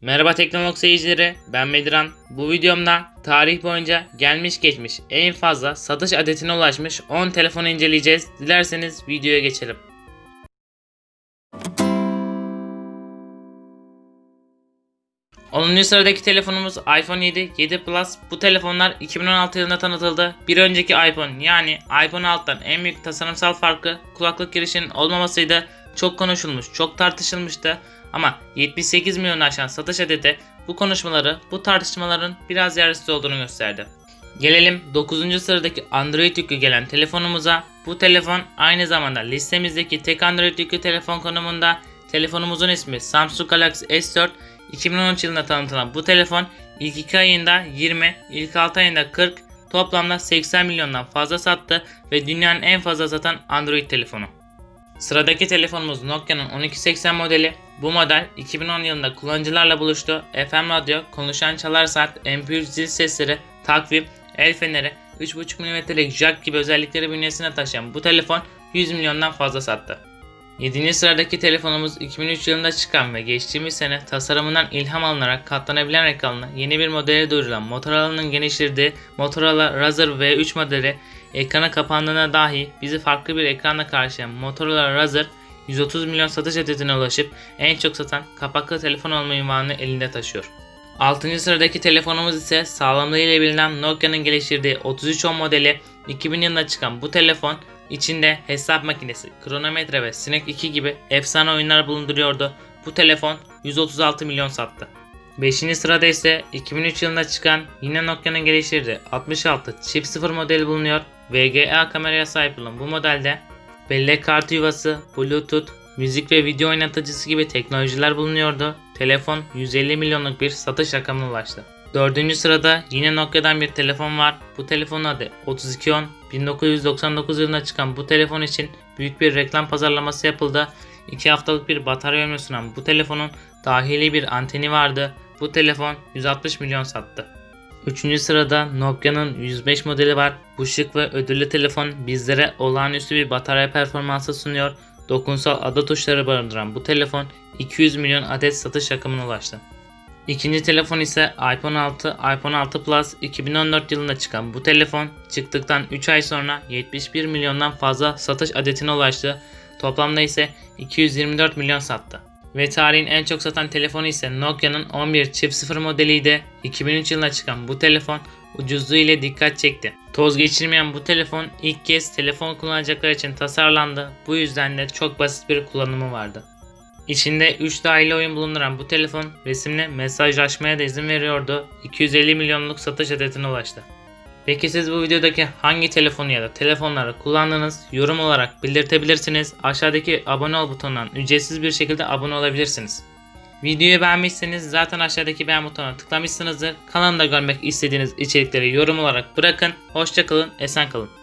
Merhaba Teknolog seyircileri, ben Mediran. Bu videomda tarih boyunca gelmiş geçmiş en fazla satış adetine ulaşmış 10 telefonu inceleyeceğiz. Dilerseniz videoya geçelim. Onuncu sıradaki telefonumuz iPhone 7, 7 Plus. Bu telefonlar 2016 yılında tanıtıldı. Bir önceki iPhone yani iPhone 6'dan en büyük tasarımsal farkı kulaklık girişinin olmamasıydı. Çok konuşulmuş, çok tartışılmıştı. Ama 78 milyon aşan satış adeti bu konuşmaları, bu tartışmaların biraz yersiz olduğunu gösterdi. Gelelim 9. sıradaki Android yüklü gelen telefonumuza. Bu telefon aynı zamanda listemizdeki tek Android yüklü telefon konumunda. Telefonumuzun ismi Samsung Galaxy S4. 2013 yılında tanıtılan bu telefon ilk 2 ayında 20, ilk 6 ayında 40, toplamda 80 milyondan fazla sattı ve dünyanın en fazla satan Android telefonu. Sıradaki telefonumuz Nokia'nın 1280 modeli. Bu model 2010 yılında kullanıcılarla buluştu. FM radyo, konuşan çalar saat, MP3 zil sesleri, takvim, el feneri, 3.5 mm'lik jack gibi özellikleri bünyesine taşıyan bu telefon 100 milyondan fazla sattı. 7. sıradaki telefonumuz 2003 yılında çıkan ve geçtiğimiz sene tasarımından ilham alınarak katlanabilen ekranlı yeni bir modele duyurulan Motorola'nın geliştirdiği Motorola Razr V3 modeli ekrana kapandığına dahi bizi farklı bir ekranla karşılayan Motorola Razr 130 milyon satış adetine ulaşıp en çok satan kapaklı telefon olma ünvanını elinde taşıyor. 6. sıradaki telefonumuz ise sağlamlığıyla bilinen Nokia'nın geliştirdiği 3310 modeli 2000 yılında çıkan bu telefon içinde hesap makinesi, kronometre ve Snake 2 gibi efsane oyunlar bulunduruyordu. Bu telefon 136 milyon sattı. 5. sırada ise 2003 yılında çıkan yine Nokia'nın geliştirdiği 66 Chip 0 modeli bulunuyor. VGA kameraya sahip olan bu modelde bellek kartı yuvası, Bluetooth, müzik ve video oynatıcısı gibi teknolojiler bulunuyordu. Telefon 150 milyonluk bir satış rakamına ulaştı. Dördüncü sırada yine Nokia'dan bir telefon var. Bu telefonun adı 3210. 1999 yılında çıkan bu telefon için büyük bir reklam pazarlaması yapıldı. 2 haftalık bir batarya ömrü sunan bu telefonun dahili bir anteni vardı. Bu telefon 160 milyon sattı. Üçüncü sırada Nokia'nın 105 modeli var. Bu şık ve ödüllü telefon bizlere olağanüstü bir batarya performansı sunuyor. Dokunsal ada tuşları barındıran bu telefon 200 milyon adet satış rakamına ulaştı. İkinci telefon ise iPhone 6, iPhone 6 Plus 2014 yılında çıkan bu telefon çıktıktan 3 ay sonra 71 milyondan fazla satış adetine ulaştı. Toplamda ise 224 milyon sattı. Ve tarihin en çok satan telefonu ise Nokia'nın 11 çift 0 modeliydi. 2003 yılında çıkan bu telefon ucuzluğu ile dikkat çekti. Toz geçirmeyen bu telefon ilk kez telefon kullanacaklar için tasarlandı. Bu yüzden de çok basit bir kullanımı vardı. İçinde 3 dahili oyun bulunduran bu telefon resimle mesajlaşmaya da izin veriyordu. 250 milyonluk satış adetine ulaştı. Peki siz bu videodaki hangi telefonu ya da telefonları kullandınız? Yorum olarak belirtebilirsiniz. Aşağıdaki abone ol butonundan ücretsiz bir şekilde abone olabilirsiniz. Videoyu beğenmişseniz zaten aşağıdaki beğen butonuna tıklamışsınızdır. Kanalımda görmek istediğiniz içerikleri yorum olarak bırakın. Hoşçakalın, esen kalın.